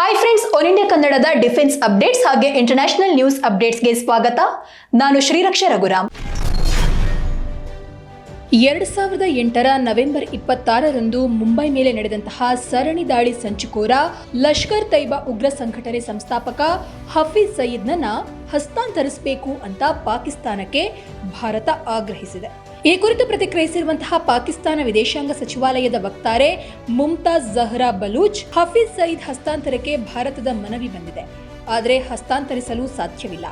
Hi friends one India ಕನ್ನಡದ defence updates ಹಾಗೆ international news ಅಪ್ಡೇಟ್ಸ್ಗೆ ಸ್ವಾಗತ. ನಾನು ಶ್ರೀರಕ್ಷ ರಘುರಾಮ್. ಎರಡು ಸಾವಿರದ ಎಂಟರ ನವೆಂಬರ್ ಇಪ್ಪತ್ತಾರರಂದು ಮುಂಬೈ ಮೇಲೆ ನಡೆದಂತಹ ಸರಣಿ ದಾಳಿ ಸಂಚುಕೋರ ಲಷ್ಕರ್ ತೈಬಾ ಉಗ್ರ ಸಂಘಟನೆ ಸಂಸ್ಥಾಪಕ ಹಫೀಜ್ ಸಯೀದ್ನನ್ನ ಹಸ್ತಾಂತರಿಸಬೇಕು ಅಂತ ಪಾಕಿಸ್ತಾನಕ್ಕೆ ಭಾರತ ಆಗ್ರಹಿಸಿದೆ. ಈ ಕುರಿತು ಪ್ರತಿಕ್ರಿಯಿಸಿರುವಂತಹ ಪಾಕಿಸ್ತಾನ ವಿದೇಶಾಂಗ ಸಚಿವಾಲಯದ ವಕ್ತಾರೆ ಮುಮ್ತಾಜ್ ಜಹ್ರಾ ಬಲೂಚ್, ಹಫೀಜ್ ಸಯೀದ್ ಹಸ್ತಾಂತರಕ್ಕೆ ಭಾರತದ ಮನವಿ ಬಂದಿದೆ. ಆದರೆ ಹಸ್ತಾಂತರಿಸಲು ಸಾಧ್ಯವಿಲ್ಲ.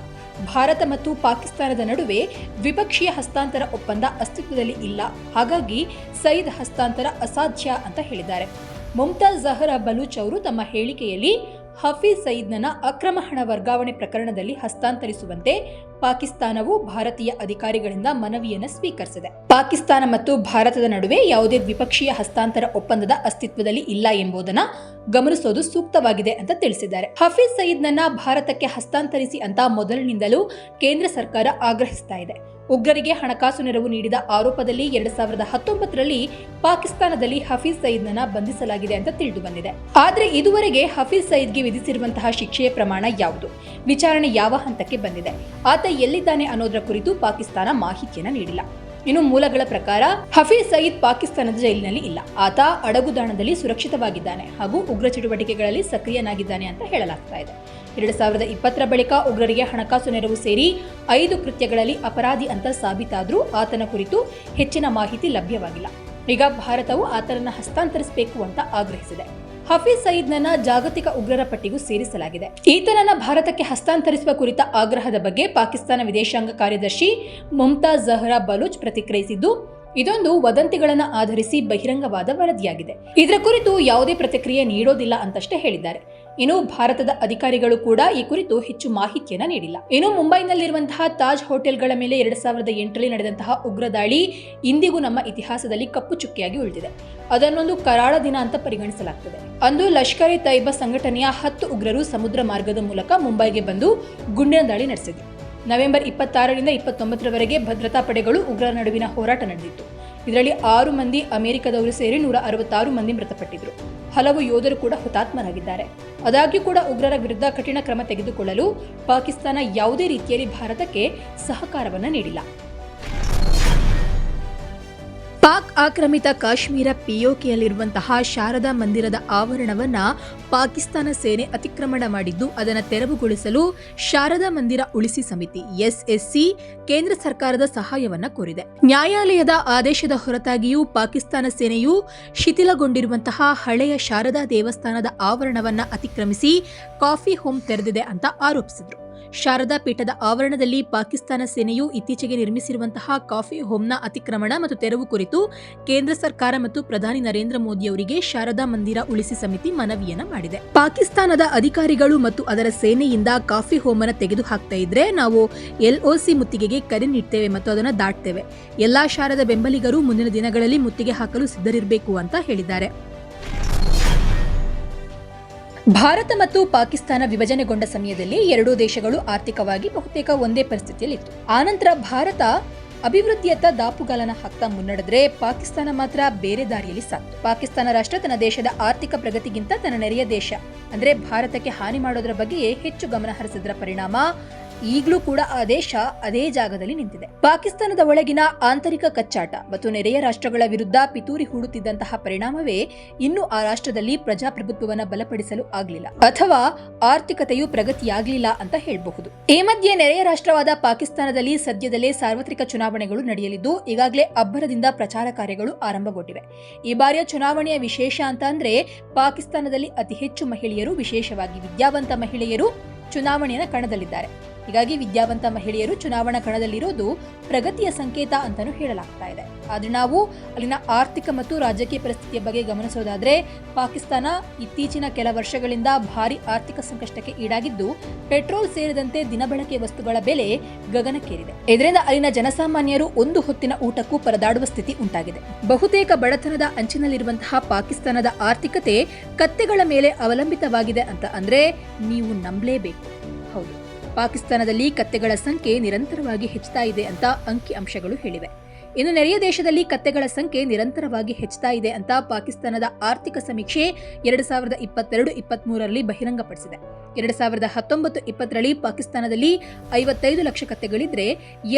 ಭಾರತ ಮತ್ತು ಪಾಕಿಸ್ತಾನದ ನಡುವೆ ದ್ವಿಪಕ್ಷೀಯ ಹಸ್ತಾಂತರ ಒಪ್ಪಂದ ಅಸ್ತಿತ್ವದಲ್ಲಿ ಇಲ್ಲ. ಹಾಗಾಗಿ ಸಯೀದ್ ಹಸ್ತಾಂತರ ಅಸಾಧ್ಯ ಅಂತ ಹೇಳಿದ್ದಾರೆ. ಮುಮ್ತಾಜ್ ಜಹ್ರಾ ಬಲೂಚ್ ಅವರು ತಮ್ಮ ಹೇಳಿಕೆಯಲ್ಲಿ ಹಫೀಜ್ ಸಯೀದ್ನ ಅಕ್ರಮ ಹಣ ವರ್ಗಾವಣೆ ಪ್ರಕರಣದಲ್ಲಿ ಹಸ್ತಾಂತರಿಸುವಂತೆ ಪಾಕಿಸ್ತಾನವು ಭಾರತೀಯ ಅಧಿಕಾರಿಗಳಿಂದ ಮನವಿಯನ್ನು ಸ್ವೀಕರಿಸಿದೆ. ಪಾಕಿಸ್ತಾನ ಮತ್ತು ಭಾರತದ ನಡುವೆ ಯಾವುದೇ ದ್ವಿಪಕ್ಷೀಯ ಹಸ್ತಾಂತರ ಒಪ್ಪಂದದ ಅಸ್ತಿತ್ವದಲ್ಲಿ ಇಲ್ಲ ಎಂಬುದನ್ನು ಗಮನಿಸೋದು ಸೂಕ್ತವಾಗಿದೆ ಅಂತ ತಿಳಿಸಿದ್ದಾರೆ. ಹಫೀಜ್ ಸಯೀದ್ನನ್ನ ಭಾರತಕ್ಕೆ ಹಸ್ತಾಂತರಿಸಿ ಅಂತ ಮೊದಲಿನಿಂದಲೂ ಕೇಂದ್ರ ಸರ್ಕಾರ ಆಗ್ರಹಿಸ್ತಾ ಇದೆ. ಉಗ್ರರಿಗೆ ಹಣಕಾಸು ನೆರವು ನೀಡಿದ ಆರೋಪದಲ್ಲಿ ಎರಡ್ ಸಾವಿರದ ಹತ್ತೊಂಬತ್ತರಲ್ಲಿ ಪಾಕಿಸ್ತಾನದಲ್ಲಿ ಹಫೀಜ್ ಸಯೀದ್ನನ್ನ ಬಂಧಿಸಲಾಗಿದೆ ಅಂತ ತಿಳಿದು ಬಂದಿದೆ. ಆದರೆ ಇದುವರೆಗೆ ಹಫೀಜ್ ಸಯೀದ್ಗೆ ವಿಧಿಸಿರುವಂತಹ ಶಿಕ್ಷೆಯ ಪ್ರಮಾಣ ಯಾವುದು? ವಿಚಾರಣೆ ಯಾವ ಹಂತಕ್ಕೆ ಬಂದಿದೆ? ಆತ ಎಲ್ಲಿದ್ದಾನೆ ಅನ್ನೋದರ ಕುರಿತು ಪಾಕಿಸ್ತಾನ ಮಾಹಿತಿಯನ್ನು ನೀಡಿಲ್ಲ. ಇನ್ನು ಮೂಲಗಳ ಪ್ರಕಾರ, ಹಫೀಜ್ ಸಯೀದ್ ಪಾಕಿಸ್ತಾನದ ಜೈಲಿನಲ್ಲಿ ಇಲ್ಲ. ಆತ ಅಡಗುದಾಣದಲ್ಲಿ ಸುರಕ್ಷಿತವಾಗಿದ್ದಾನೆ ಹಾಗೂ ಉಗ್ರ ಚಟುವಟಿಕೆಗಳಲ್ಲಿ ಸಕ್ರಿಯನಾಗಿದ್ದಾನೆ ಅಂತ ಹೇಳಲಾಗ್ತಾ ಇದೆ. ಎರಡು ಸಾವಿರದ ಇಪ್ಪತ್ತರ ಬಳಿಕ ಉಗ್ರರಿಗೆ ಹಣಕಾಸು ನೆರವು ಸೇರಿ ಐದು ಕೃತ್ಯಗಳಲ್ಲಿ ಅಪರಾಧಿ ಅಂತ ಸಾಬೀತಾದರೂ ಆತನ ಕುರಿತು ಹೆಚ್ಚಿನ ಮಾಹಿತಿ ಲಭ್ಯವಾಗಿಲ್ಲ. ಈಗ ಭಾರತವು ಆತನನ್ನು ಹಸ್ತಾಂತರಿಸಬೇಕು ಅಂತ ಆಗ್ರಹಿಸಿದೆ. ಹಫೀಜ್ ಸಯೀದ್ನನ್ನ ಜಾಗತಿಕ ಉಗ್ರರ ಪಟ್ಟಿಗೂ ಸೇರಿಸಲಾಗಿದೆ. ಈತನನ್ನ ಭಾರತಕ್ಕೆ ಹಸ್ತಾಂತರಿಸುವ ಕುರಿತ ಆಗ್ರಹದ ಬಗ್ಗೆ ಪಾಕಿಸ್ತಾನ ವಿದೇಶಾಂಗ ಕಾರ್ಯದರ್ಶಿ ಮುಮ್ತಾಜ್ ಜಹ್ರಾ ಬಲೂಚ್ ಪ್ರತಿಕ್ರಿಯಿಸಿದ್ದು, ಇದೊಂದು ವದಂತಿಗಳನ್ನು ಆಧರಿಸಿ ಬಹಿರಂಗವಾದ ವರದಿಯಾಗಿದೆ. ಇದರ ಕುರಿತು ಯಾವುದೇ ಪ್ರತಿಕ್ರಿಯೆ ನೀಡೋದಿಲ್ಲ ಅಂತಷ್ಟೇ ಹೇಳಿದ್ದಾರೆ. ಇನ್ನು ಭಾರತದ ಅಧಿಕಾರಿಗಳು ಕೂಡ ಈ ಕುರಿತು ಹೆಚ್ಚು ಮಾಹಿತಿಯನ್ನ ನೀಡಿಲ್ಲ. ಇನ್ನು ಮುಂಬೈನಲ್ಲಿರುವಂತಹ ತಾಜ್ ಹೋಟೆಲ್ಗಳ ಮೇಲೆ ಎರಡ್ ಸಾವಿರದ ಎಂಟರಲ್ಲಿ ನಡೆದಂತಹ ಉಗ್ರ ದಾಳಿ ಇಂದಿಗೂ ನಮ್ಮ ಇತಿಹಾಸದಲ್ಲಿ ಕಪ್ಪು ಚುಕ್ಕಿಯಾಗಿ ಉಳಿದಿದೆ. ಅದನ್ನೊಂದು ಕರಾಳ ದಿನ ಅಂತ ಪರಿಗಣಿಸಲಾಗ್ತದೆ. ಅಂದು ಲಷ್ಕರ್ ಎ ತೈಬಾ ಸಂಘಟನೆಯ ಹತ್ತು ಉಗ್ರರು ಸಮುದ್ರ ಮಾರ್ಗದ ಮೂಲಕ ಮುಂಬೈಗೆ ಬಂದು ಗುಂಡಿನ ದಾಳಿ ನಡೆಸಿದ್ರು. ನವೆಂಬರ್ ಇಪ್ಪತ್ತಾರರಿಂದ ಇಪ್ಪತ್ತೊಂಬತ್ತರವರೆಗೆ ಭದ್ರತಾ ಪಡೆಗಳು ಉಗ್ರರ ನಡುವಿನ ಹೋರಾಟ ನಡೆದಿತ್ತು. ಇದರಲ್ಲಿ ಆರು ಮಂದಿ ಅಮೆರಿಕದವರು ಸೇರಿ ನೂರ ಅರವತ್ತಾರು ಮಂದಿ ಮೃತಪಟ್ಟಿದ್ರು. ಹಲವು ಯೋಧರು ಕೂಡ ಹುತಾತ್ಮರಾಗಿದ್ದಾರೆ. ಆದಾಗ್ಯೂ ಕೂಡ ಉಗ್ರರ ವಿರುದ್ಧ ಕಠಿಣ ಕ್ರಮ ತೆಗೆದುಕೊಳ್ಳಲು ಪಾಕಿಸ್ತಾನ ಯಾವುದೇ ರೀತಿಯಲ್ಲಿ ಭಾರತಕ್ಕೆ ಸಹಕಾರವನ್ನು ನೀಡಿಲ್ಲ. ಪಾಕ್ ಆಕ್ರಮಿತ ಕಾಶ್ಮೀರ ಪಿಒಕೆಯಲ್ಲಿರುವಂತಹ ಶಾರದಾ ಮಂದಿರದ ಆವರಣವನ್ನ ಪಾಕಿಸ್ತಾನ ಸೇನೆ ಅತಿಕ್ರಮಣ ಮಾಡಿದ್ದು, ಅದನ್ನು ತೆರವುಗೊಳಿಸಲು ಶಾರದಾ ಮಂದಿರ ಉಳಿಸಿ ಸಮಿತಿ ಎಸ್ಎಸ್ಸಿ ಕೇಂದ್ರ ಸರ್ಕಾರದ ಸಹಾಯವನ್ನ ಕೋರಿದೆ. ನ್ಯಾಯಾಲಯದ ಆದೇಶದ ಹೊರತಾಗಿಯೂ ಪಾಕಿಸ್ತಾನ ಸೇನೆಯು ಶಿಥಿಲಗೊಂಡಿರುವಂತಹ ಹಳೆಯ ಶಾರದಾ ದೇವಸ್ಥಾನದ ಆವರಣವನ್ನ ಅತಿಕ್ರಮಿಸಿ ಕಾಫಿ ಹೋಮ್ ತೆರೆದಿದೆ ಅಂತ ಆರೋಪಿಸಿದರು. ಶಾರದಾ ಪೀಠದ ಆವರಣದಲ್ಲಿ ಪಾಕಿಸ್ತಾನ ಸೇನೆಯು ಇತ್ತೀಚೆಗೆ ನಿರ್ಮಿಸಿರುವಂತಹ ಕಾಫಿ ಹೋಮ್ನ ಅತಿಕ್ರಮಣ ಮತ್ತು ತೆರವು ಕುರಿತು ಕೇಂದ್ರ ಸರ್ಕಾರ ಮತ್ತು ಪ್ರಧಾನಿ ನರೇಂದ್ರ ಮೋದಿ ಅವರಿಗೆ ಶಾರದಾ ಮಂದಿರ ಉಳಿಸಿ ಸಮಿತಿ ಮನವಿಯನ್ನ ಮಾಡಿದೆ. ಪಾಕಿಸ್ತಾನದ ಅಧಿಕಾರಿಗಳು ಮತ್ತು ಅದರ ಸೇನೆಯಿಂದ ಕಾಫಿ ಹೋಮನ ತೆಗೆದು ಹಾಕ್ತಾ ಇದ್ರೆ ನಾವು ಎಲ್ಒಸಿ ಮುತ್ತಿಗೆಗೆ ಕರೆ ನೀಡ್ತೇವೆ ಮತ್ತು ಅದನ್ನು ದಾಟ್ತೇವೆ. ಎಲ್ಲಾ ಶಾರದ ಬೆಂಬಲಿಗರು ಮುಂದಿನ ದಿನಗಳಲ್ಲಿ ಮುತ್ತಿಗೆ ಹಾಕಲು ಸಿದ್ಧರಿರಬೇಕು ಅಂತ ಹೇಳಿದ್ದಾರೆ. ಭಾರತ ಮತ್ತು ಪಾಕಿಸ್ತಾನ ವಿಭಜನೆಗೊಂಡ ಸಮಯದಲ್ಲಿ ಎರಡೂ ದೇಶಗಳು ಆರ್ಥಿಕವಾಗಿ ಬಹುತೇಕ ಒಂದೇ ಪರಿಸ್ಥಿತಿಯಲ್ಲಿತ್ತು. ಆನಂತರ ಭಾರತ ಅಭಿವೃದ್ಧಿಯತ್ತ ದಾಪುಗಾಲನ ಹಾಕ್ತಾ ಮುನ್ನಡೆದ್ರೆ ಪಾಕಿಸ್ತಾನ ಮಾತ್ರ ಬೇರೆ ದಾರಿಯಲ್ಲಿ ಸಾಕ್ತು. ಪಾಕಿಸ್ತಾನ ರಾಷ್ಟ್ರ ತನ್ನ ದೇಶದ ಆರ್ಥಿಕ ಪ್ರಗತಿಗಿಂತ ತನ್ನ ನೆರೆಯ ದೇಶ. ಅಂದ್ರೆ ಭಾರತಕ್ಕೆ ಹಾನಿ ಮಾಡೋದ್ರ ಬಗ್ಗೆಯೇ ಹೆಚ್ಚು ಗಮನ ಹರಿಸಿದ್ರ ಪರಿಣಾಮ ಈಗಲೂ ಕೂಡ ಆ ದೇಶ ಅದೇ ಜಾಗದಲ್ಲಿ ನಿಂತಿದೆ. ಪಾಕಿಸ್ತಾನದ ಒಳಗಿನ ಆಂತರಿಕ ಕಚ್ಚಾಟ ಮತ್ತು ನೆರೆಯ ರಾಷ್ಟ್ರಗಳ ವಿರುದ್ಧ ಪಿತೂರಿ ಹೂಡುತ್ತಿದ್ದಂತಹ ಪರಿಣಾಮವೇ ಇನ್ನು ಆ ರಾಷ್ಟ್ರದಲ್ಲಿ ಪ್ರಜಾಪ್ರಭುತ್ವವನ್ನು ಬಲಪಡಿಸಲು ಆಗಲಿಲ್ಲ ಅಥವಾ ಆರ್ಥಿಕತೆಯು ಪ್ರಗತಿಯಾಗಲಿಲ್ಲ ಅಂತ ಹೇಳಬಹುದು. ಈ ಮಧ್ಯೆ ನೆರೆಯ ರಾಷ್ಟ್ರವಾದ ಪಾಕಿಸ್ತಾನದಲ್ಲಿ ಸದ್ಯದಲ್ಲೇ ಸಾರ್ವತ್ರಿಕ ಚುನಾವಣೆಗಳು ನಡೆಯಲಿದ್ದು, ಈಗಾಗಲೇ ಅಬ್ಬರದಿಂದ ಪ್ರಚಾರ ಕಾರ್ಯಗಳು ಆರಂಭಗೊಂಡಿವೆ. ಈ ಬಾರಿಯ ಚುನಾವಣೆಯ ವಿಶೇಷ ಅಂತ ಅಂದ್ರೆ ಪಾಕಿಸ್ತಾನದಲ್ಲಿ ಅತಿ ಹೆಚ್ಚು ಮಹಿಳೆಯರು, ವಿಶೇಷವಾಗಿ ವಿದ್ಯಾವಂತ ಮಹಿಳೆಯರು ಚುನಾವಣೆಯ ಕಣದಲ್ಲಿದ್ದಾರೆ. ಹೀಗಾಗಿ ವಿದ್ಯಾವಂತ ಮಹಿಳೆಯರು ಚುನಾವಣಾ ಕಣದಲ್ಲಿರೋದು ಪ್ರಗತಿಯ ಸಂಕೇತ ಅಂತಲೂ ಹೇಳಲಾಗ್ತಾ ಇದೆ. ಆದ್ರೆ ನಾವು ಅಲ್ಲಿನ ಆರ್ಥಿಕ ಮತ್ತು ರಾಜಕೀಯ ಪರಿಸ್ಥಿತಿಯ ಬಗ್ಗೆ ಗಮನಿಸೋದಾದ್ರೆ ಪಾಕಿಸ್ತಾನ ಇತ್ತೀಚಿನ ಕೆಲ ವರ್ಷಗಳಿಂದ ಭಾರಿ ಆರ್ಥಿಕ ಸಂಕಷ್ಟಕ್ಕೆ ಈಡಾಗಿದ್ದು ಪೆಟ್ರೋಲ್ ಸೇರಿದಂತೆ ದಿನಬಳಕೆ ವಸ್ತುಗಳ ಬೆಲೆ ಗಗನಕ್ಕೇರಿದೆ. ಇದರಿಂದ ಅಲ್ಲಿನ ಜನಸಾಮಾನ್ಯರು ಒಂದು ಹೊತ್ತಿನ ಊಟಕ್ಕೂ ಪರದಾಡುವ ಸ್ಥಿತಿ ಉಂಟಾಗಿದೆ. ಬಹುತೇಕ ಬಡತನದ ಅಂಚಿನಲ್ಲಿರುವಂತಹ ಪಾಕಿಸ್ತಾನದ ಆರ್ಥಿಕತೆ ಕತ್ತೆಗಳ ಮೇಲೆ ಅವಲಂಬಿತವಾಗಿದೆ ಅಂತ ಅಂದ್ರೆ ನೀವು ನಂಬಲೇಬೇಕು. ಪಾಕಿಸ್ತಾನದಲ್ಲಿ ಕತ್ತೆಗಳ ಸಂಖ್ಯೆ ನಿರಂತರವಾಗಿ ಹೆಚ್ಚುತ್ತಾ ಇದೆ ಅಂತ ಅಂಕಿ ಅಂಶಗಳು ಹೇಳಿವೆ. ಇನ್ನು ನೆರೆಯ ದೇಶದಲ್ಲಿ ಕತ್ತೆಗಳ ಸಂಖ್ಯೆ ನಿರಂತರವಾಗಿ ಹೆಚ್ಚುತ್ತಾ ಇದೆ ಅಂತ ಪಾಕಿಸ್ತಾನದ ಆರ್ಥಿಕ ಸಮೀಕ್ಷೆ ಎರಡು ಸಾವಿರದ ಇಪ್ಪತ್ತೆರಡು ಇಪ್ಪತ್ಮೂರರಲ್ಲಿ ಬಹಿರಂಗಪಡಿಸಿದೆ. ಎರಡು ಸಾವಿರದ ಹತ್ತೊಂಬತ್ತು ಇಪ್ಪತ್ತರಲ್ಲಿ ಪಾಕಿಸ್ತಾನದಲ್ಲಿ ಐವತ್ತೈದು ಲಕ್ಷ ಕತ್ತೆಗಳಿದ್ರೆ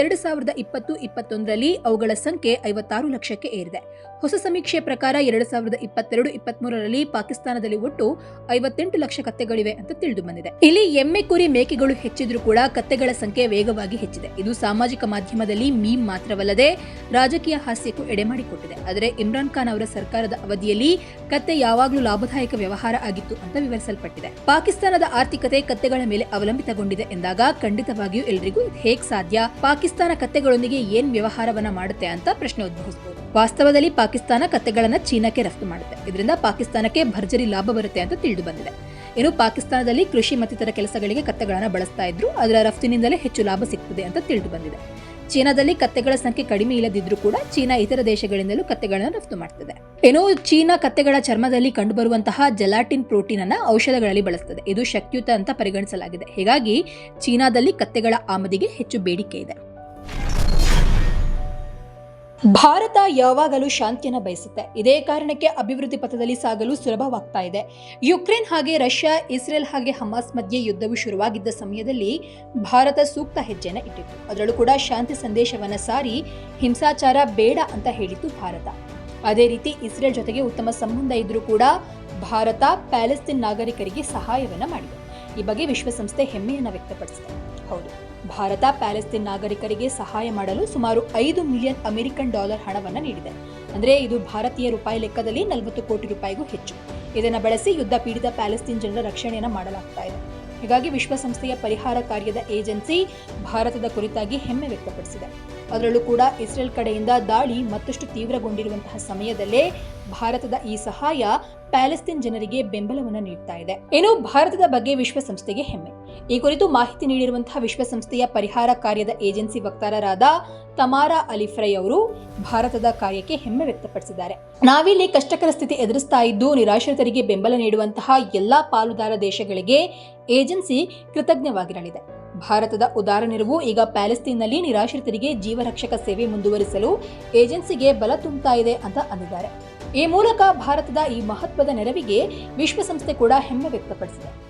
ಎರಡು ಸಾವಿರದ ಇಪ್ಪತ್ತು ಇಪ್ಪತ್ತೊಂದರಲ್ಲಿ ಅವುಗಳ ಸಂಖ್ಯೆ ಐವತ್ತಾರು ಲಕ್ಷಕ್ಕೆ ಏರಿದೆ. ಹೊಸ ಸಮೀಕ್ಷೆ ಪ್ರಕಾರ ಎರಡು ಸಾವಿರದ ಇಪ್ಪತ್ತೆರಡು ಇಪ್ಪತ್ಮೂರರಲ್ಲಿ ಪಾಕಿಸ್ತಾನದಲ್ಲಿ ಒಟ್ಟು ಐವತ್ತೆಂಟು ಲಕ್ಷ ಕತ್ತೆಗಳಿವೆ ಅಂತ ತಿಳಿದು ಬಂದಿದೆ. ಇಲ್ಲಿ ಎಮ್ಮೆ ಕುರಿ ಮೇಕೆಗಳು ಹೆಚ್ಚಿದ್ರೂ ಕೂಡ ಕತ್ತೆಗಳ ಸಂಖ್ಯೆ ವೇಗವಾಗಿ ಹೆಚ್ಚಿದೆ. ಇದು ಸಾಮಾಜಿಕ ಮಾಧ್ಯಮದಲ್ಲಿ ಮೀಮ್ ಮಾತ್ರವಲ್ಲದೆ ರಾಜಕೀಯ ಹಾಸ್ಯಕ್ಕೂ ಎಡೆಮಾಡಿಕೊಟ್ಟಿದೆ ಆದರೆ ಇಮ್ರಾನ್ ಖಾನ್ ಅವರ ಸರ್ಕಾರದ ಅವಧಿಯಲ್ಲಿ ಕತ್ತೆ ಯಾವಾಗಲೂ ಲಾಭದಾಯಕ ವ್ಯವಹಾರ ಆಗಿತ್ತು ಅಂತ ವಿವರಿಸಲ್ಪಟ್ಟಿದೆ. ಪಾಕಿಸ್ತಾನದ ಆರ್ಥಿಕತೆ ಕತ್ತೆಗಳ ಮೇಲೆ ಅವಲಂಬಿತಗೊಂಡಿದೆ ಎಂದಾಗ ಖಂಡಿತವಾಗಿಯೂ ಎಲ್ರಿಗೂ ಹೇಗ್ ಸಾಧ್ಯ? ಪಾಕಿಸ್ತಾನ ಕತ್ತೆಗಳೊಂದಿಗೆ ಏನ್ ವ್ಯವಹಾರವನ್ನ ಮಾಡುತ್ತೆ ಅಂತ ಪ್ರಶ್ನೆ ಉದ್ಭವಿಸಬಹುದು ವಾಸ್ತವದಲ್ಲಿ ಪಾಕಿಸ್ತಾನ ಕತ್ತೆಗಳನ್ನ ಚೀನಾಕ್ಕೆ ರಫ್ತು ಮಾಡುತ್ತೆ. ಇದರಿಂದ ಪಾಕಿಸ್ತಾನಕ್ಕೆ ಭರ್ಜರಿ ಲಾಭ ಬರುತ್ತೆ ಅಂತ ತಿಳಿದು ಬಂದಿದೆ. ಇನ್ನು ಪಾಕಿಸ್ತಾನದಲ್ಲಿ ಕೃಷಿ ಮತ್ತಿತರ ಕೆಲಸಗಳಿಗೆ ಕತ್ತೆಗಳನ್ನು ಬಳಸ್ತಾ ಇದ್ರು. ಅದರ ರಫ್ತಿನಿಂದಲೇ ಹೆಚ್ಚು ಲಾಭ ಸಿಗ್ತದೆ ಅಂತ ತಿಳಿದು ಬಂದಿದೆ. ಚೀನಾದಲ್ಲಿ ಕತ್ತೆಗಳ ಸಂಖ್ಯೆ ಕಡಿಮೆ ಇಲ್ಲದಿದ್ರೂ ಕೂಡ ಚೀನಾ ಇತರ ದೇಶಗಳಿಂದಲೂ ಕತ್ತೆಗಳನ್ನು ರಫ್ತು ಮಾಡ್ತದೆ. ಏನೋ ಚೀನಾ ಕತ್ತೆಗಳ ಚರ್ಮದಲ್ಲಿ ಕಂಡುಬರುವಂತಹ ಜೆಲಾಟಿನ್ ಪ್ರೋಟೀನ್ ಅನ್ನ ಔಷಧಗಳಲ್ಲಿ ಬಳಸ್ತದೆ. ಇದು ಶಕ್ತಿಯುತ ಅಂತ ಪರಿಗಣಿಸಲಾಗಿದೆ. ಹೀಗಾಗಿ ಚೀನಾದಲ್ಲಿ ಕತ್ತೆಗಳ ಆಮದಿಗೆ ಹೆಚ್ಚು ಬೇಡಿಕೆ ಇದೆ. ಭಾರತ ಯಾವಾಗಲೂ ಶಾಂತಿಯನ್ನು ಬಯಸುತ್ತೆ. ಇದೇ ಕಾರಣಕ್ಕೆ ಅಭಿವೃದ್ಧಿ ಪಥದಲ್ಲಿ ಸಾಗಲು ಸುಲಭವಾಗ್ತಾ ಇದೆ. ಯುಕ್ರೇನ್ ಹಾಗೆ ರಷ್ಯಾ, ಇಸ್ರೇಲ್ ಹಾಗೆ ಹಮಾಸ್ ಮಧ್ಯೆ ಯುದ್ಧವು ಶುರುವಾಗಿದ್ದ ಸಮಯದಲ್ಲಿ ಭಾರತ ಸೂಕ್ತ ಹೆಜ್ಜೆಯನ್ನು ಇಟ್ಟಿತ್ತು. ಅದರಲ್ಲೂ ಕೂಡ ಶಾಂತಿ ಸಂದೇಶವನ್ನು ಸಾರಿ ಹಿಂಸಾಚಾರ ಬೇಡ ಅಂತ ಹೇಳಿತ್ತು ಭಾರತ. ಅದೇ ರೀತಿ ಇಸ್ರೇಲ್ ಜೊತೆಗೆ ಉತ್ತಮ ಸಂಬಂಧ ಇದ್ರೂ ಕೂಡ ಭಾರತ ಪ್ಯಾಲೆಸ್ತೀನ್ ನಾಗರಿಕರಿಗೆ ಸಹಾಯವನ್ನು ಮಾಡಿದೆ. ಈ ಬಗ್ಗೆ ವಿಶ್ವಸಂಸ್ಥೆ ಹೆಮ್ಮೆಯನ್ನು ವ್ಯಕ್ತಪಡಿಸಿದೆ. ಹೌದು. ಭಾರತ ಪ್ಯಾಲೆಸ್ತೀನ್ ನಾಗರಿಕರಿಗೆ ಸಹಾಯ ಮಾಡಲು ಸುಮಾರು ಐದು ಮಿಲಿಯನ್ ಅಮೆರಿಕನ್ ಡಾಲರ್ ಹಣವನ್ನು ನೀಡಿದೆ. ಅಂದ್ರೆ ಇದು ಭಾರತೀಯ ರೂಪಾಯಿ ಲೆಕ್ಕದಲ್ಲಿ ನಲವತ್ತು ಕೋಟಿ ರೂಪಾಯಿಗೂ ಹೆಚ್ಚು. ಇದನ್ನು ಬಳಸಿ ಯುದ್ಧ ಪೀಡಿತ ಪ್ಯಾಲೆಸ್ತೀನ್ ಜನರ ರಕ್ಷಣೆಯನ್ನ ಮಾಡಲಾಗ್ತಾ ಇದೆ. ಹೀಗಾಗಿ ವಿಶ್ವಸಂಸ್ಥೆಯ ಪರಿಹಾರ ಕಾರ್ಯದ ಏಜೆನ್ಸಿ ಭಾರತದ ಕುರಿತಾಗಿ ಹೆಮ್ಮೆ ವ್ಯಕ್ತಪಡಿಸಿದೆ. ಅದರಲ್ಲೂ ಕೂಡ ಇಸ್ರೇಲ್ ಕಡೆಯಿಂದ ದಾಳಿ ಮತ್ತಷ್ಟು ತೀವ್ರಗೊಂಡಿರುವಂತಹ ಸಮಯದಲ್ಲೇ ಭಾರತದ ಈ ಸಹಾಯ ಪ್ಯಾಲೆಸ್ತೀನ್ ಜನರಿಗೆ ಬೆಂಬಲವನ್ನು ನೀಡ್ತಾ ಇದೆ. ಏನು ಭಾರತದ ಬಗ್ಗೆ ವಿಶ್ವಸಂಸ್ಥೆಗೆ ಹೆಮ್ಮೆ. ಈ ಕುರಿತು ಮಾಹಿತಿ ನೀಡಿರುವಂತಹ ವಿಶ್ವಸಂಸ್ಥೆಯ ಪರಿಹಾರ ಕಾರ್ಯದ ಏಜೆನ್ಸಿ ವಕ್ತಾರರಾದ ತಮಾರಾ ಅಲಿಫ್ರೈ ಅವರು ಭಾರತದ ಕಾರ್ಯಕ್ಕೆ ಹೆಮ್ಮೆ ವ್ಯಕ್ತಪಡಿಸಿದ್ದಾರೆ. ನಾವಿಲ್ಲಿ ಕಷ್ಟಕರ ಸ್ಥಿತಿ ಎದುರಿಸ್ತಾ ಇದ್ದು, ನಿರಾಶ್ರಿತರಿಗೆ ಬೆಂಬಲ ನೀಡುವಂತಹ ಎಲ್ಲಾ ಪಾಲುದಾರ ದೇಶಗಳಿಗೆ ಏಜೆನ್ಸಿ ಕೃತಜ್ಞವಾಗಿರಲಿದೆ. ಭಾರತದ ಉದಾರ ನೆರವು ಈಗ ಪ್ಯಾಲೆಸ್ತೀನ್ನಲ್ಲಿ ನಿರಾಶ್ರಿತರಿಗೆ ಜೀವರಕ್ಷಕ ಸೇವೆ ಮುಂದುವರಿಸಲು ಏಜೆನ್ಸಿಗೆ ಬಲ ತುಂಬುತ್ತಾ ಇದೆ ಅಂತ ಅಂದಿದ್ದಾರೆ. ಈ ಮೂಲಕ ಭಾರತದ ಈ ಮಹತ್ವದ ನೆರವಿಗೆ ವಿಶ್ವಸಂಸ್ಥೆ ಕೂಡ ಹೆಮ್ಮೆ ವ್ಯಕ್ತಪಡಿಸಿದೆ.